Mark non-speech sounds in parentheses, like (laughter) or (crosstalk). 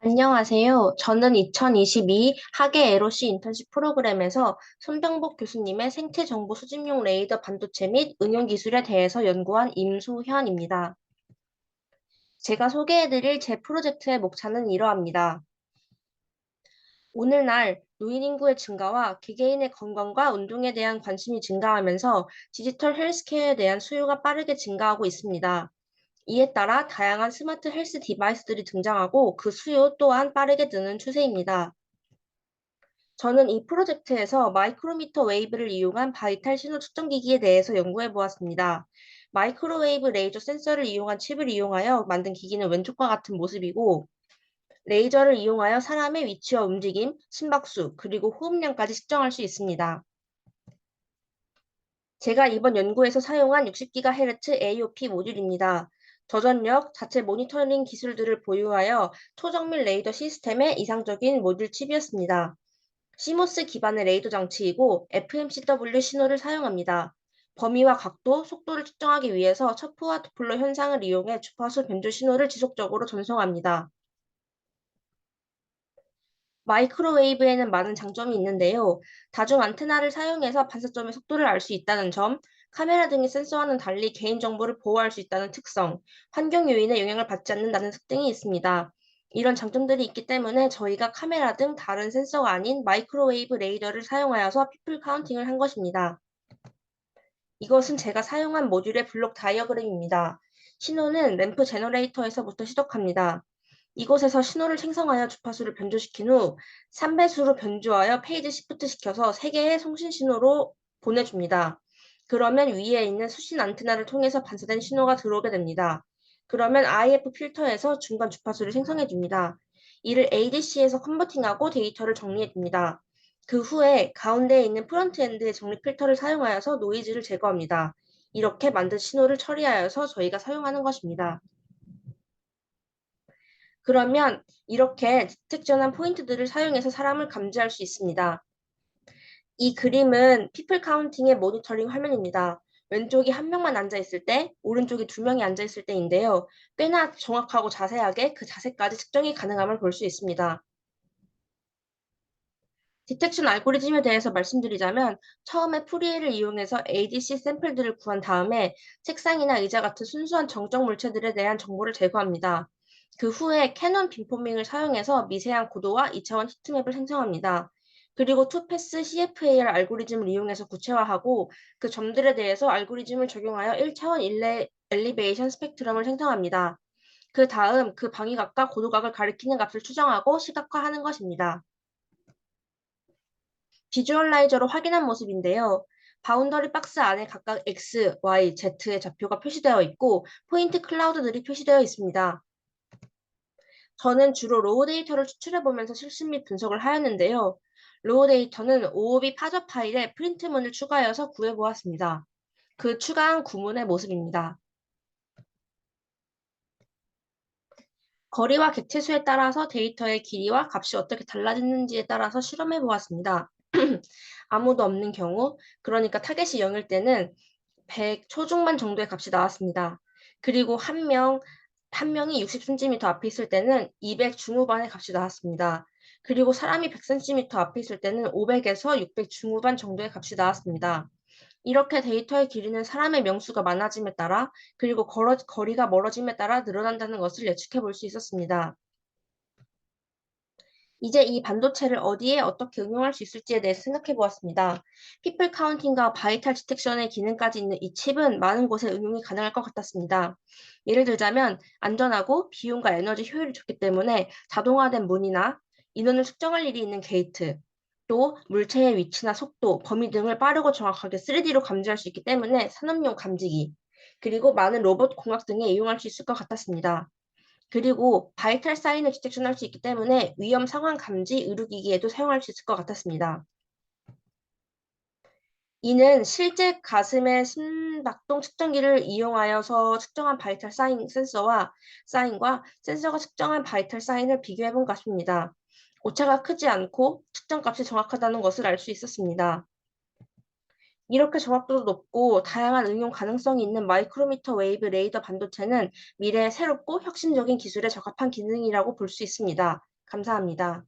안녕하세요. 저는 2022 하계 에로시 인턴십 프로그램에서 손병복 교수님의 생체 정보 수집용 레이더 반도체 및 응용 기술에 대해서 연구한 임소현입니다. 제가 소개해드릴 제 프로젝트의 목차는 이러합니다. 오늘날 노인 인구의 증가와 개개인의 건강과 운동에 대한 관심이 증가하면서 디지털 헬스케어에 대한 수요가 빠르게 증가하고 있습니다. 이에 따라 다양한 스마트 헬스 디바이스들이 등장하고 그 수요 또한 빠르게 느는 추세입니다. 저는 이 프로젝트에서 마이크로미터 웨이브를 이용한 바이탈 신호 측정 기기에 대해서 연구해 보았습니다. 마이크로웨이브 레이저 센서를 이용한 칩을 이용하여 만든 기기는 왼쪽과 같은 모습이고, 레이저를 이용하여 사람의 위치와 움직임, 심박수, 그리고 호흡량까지 측정할 수 있습니다. 제가 이번 연구에서 사용한 60GHz AOP 모듈입니다. 저전력, 자체 모니터링 기술들을 보유하여 초정밀 레이더 시스템의 이상적인 모듈 칩이었습니다. 시모스 기반의 레이더 장치이고 FMCW 신호를 사용합니다. 범위와 각도, 속도를 측정하기 위해서 첩프와 도플러 현상을 이용해 주파수 변조 신호를 지속적으로 전송합니다. 마이크로웨이브에는 많은 장점이 있는데요. 다중 안테나를 사용해서 반사점의 속도를 알 수 있다는 점, 카메라 등의 센서와는 달리 개인정보를 보호할 수 있다는 특성, 환경 요인에 영향을 받지 않는다는 특징이 있습니다. 이런 장점들이 있기 때문에 저희가 카메라 등 다른 센서가 아닌 마이크로웨이브 레이더를 사용하여서 피플 카운팅을 한 것입니다. 이것은 제가 사용한 모듈의 블록 다이어그램입니다. 신호는 램프 제너레이터에서부터 시작합니다. 이곳에서 신호를 생성하여 주파수를 변조시킨 후 3배수로 변조하여 페이지 시프트 시켜서 3개의 송신 신호로 보내줍니다. 그러면 위에 있는 수신 안테나를 통해서 반사된 신호가 들어오게 됩니다. 그러면 IF 필터에서 중간 주파수를 생성해 줍니다. 이를 ADC에서 컨버팅하고 데이터를 정리해 줍니다. 그 후에 가운데에 있는 프론트엔드의 정리 필터를 사용하여서 노이즈를 제거합니다. 이렇게 만든 신호를 처리하여서 저희가 사용하는 것입니다. 그러면 이렇게 디텍션한 포인트들을 사용해서 사람을 감지할 수 있습니다. 이 그림은 피플 카운팅의 모니터링 화면입니다. 왼쪽이 한 명만 앉아 있을 때, 오른쪽이 두 명이 앉아 있을 때인데요. 꽤나 정확하고 자세하게 그 자세까지 측정이 가능함을 볼 수 있습니다. 디텍션 알고리즘에 대해서 말씀드리자면 처음에 프리에를 이용해서 ADC 샘플들을 구한 다음에 책상이나 의자 같은 순수한 정적 물체들에 대한 정보를 제거합니다. 그 후에 캐논 빔포밍을 사용해서 미세한 고도와 2차원 히트맵을 생성합니다. 그리고 투패스 CFAR 알고리즘을 이용해서 구체화하고 그 점들에 대해서 알고리즘을 적용하여 1차원 일레, 엘리베이션 스펙트럼을 생성합니다. 그 다음 그 방위각과 고도각을 가리키는 값을 추정하고 시각화하는 것입니다. 비주얼라이저로 확인한 모습인데요. 바운더리 박스 안에 각각 X, Y, Z의 좌표가 표시되어 있고 포인트 클라우드들이 표시되어 있습니다. 저는 주로 로우 데이터를 추출해 보면서 실습 및 분석을 하였는데요. 로우 데이터는 OOB 파저 파일에 프린트문을 추가하여서 구해 보았습니다. 그 추가한 구문의 모습입니다. 거리와 객체수에 따라서 데이터의 길이와 값이 어떻게 달라지는지에 따라서 실험해 보았습니다. (clears throat) 아무도 없는 경우, 그러니까 타겟이 0일 때는 100 초중반 정도의 값이 나왔습니다. 그리고 한 명, 한 명이 60cm 앞에 있을 때는 200 중후반의 값이 나왔습니다. 그리고 사람이 100cm 앞에 있을 때는 500에서 600 중후반 정도의 값이 나왔습니다. 이렇게 데이터의 길이는 사람의 명수가 많아짐에 따라 그리고 걸어, 거리가 멀어짐에 따라 늘어난다는 것을 예측해 볼 수 있었습니다. 이제 이 반도체를 어디에 어떻게 응용할 수 있을지에 대해서 생각해 보았습니다. 피플 카운팅과 바이탈 디텍션의 기능까지 있는 이 칩은 많은 곳에 응용이 가능할 것 같았습니다. 예를 들자면 안전하고 비용과 에너지 효율이 좋기 때문에 자동화된 문이나 인원을 측정할 일이 있는 게이트, 또 물체의 위치나 속도, 범위 등을 빠르고 정확하게 3D로 감지할 수 있기 때문에 산업용 감지기, 그리고 많은 로봇 공학 등에 이용할 수 있을 것 같았습니다. 그리고 바이탈 사인을 디텍션할 수 있기 때문에 위험 상황 감지 의료기기에도 사용할 수 있을 것 같았습니다. 이는 실제 가슴의 심박동 측정기를 이용하여서 측정한 바이탈 사인 센서와 사인과 센서가 측정한 바이탈 사인을 비교해 본 것입니다. 오차가 크지 않고 측정값이 정확하다는 것을 알 수 있었습니다. 이렇게 정확도도 높고 다양한 응용 가능성이 있는 마이크로미터 웨이브 레이더 반도체는 미래의 새롭고 혁신적인 기술에 적합한 기능이라고 볼 수 있습니다. 감사합니다.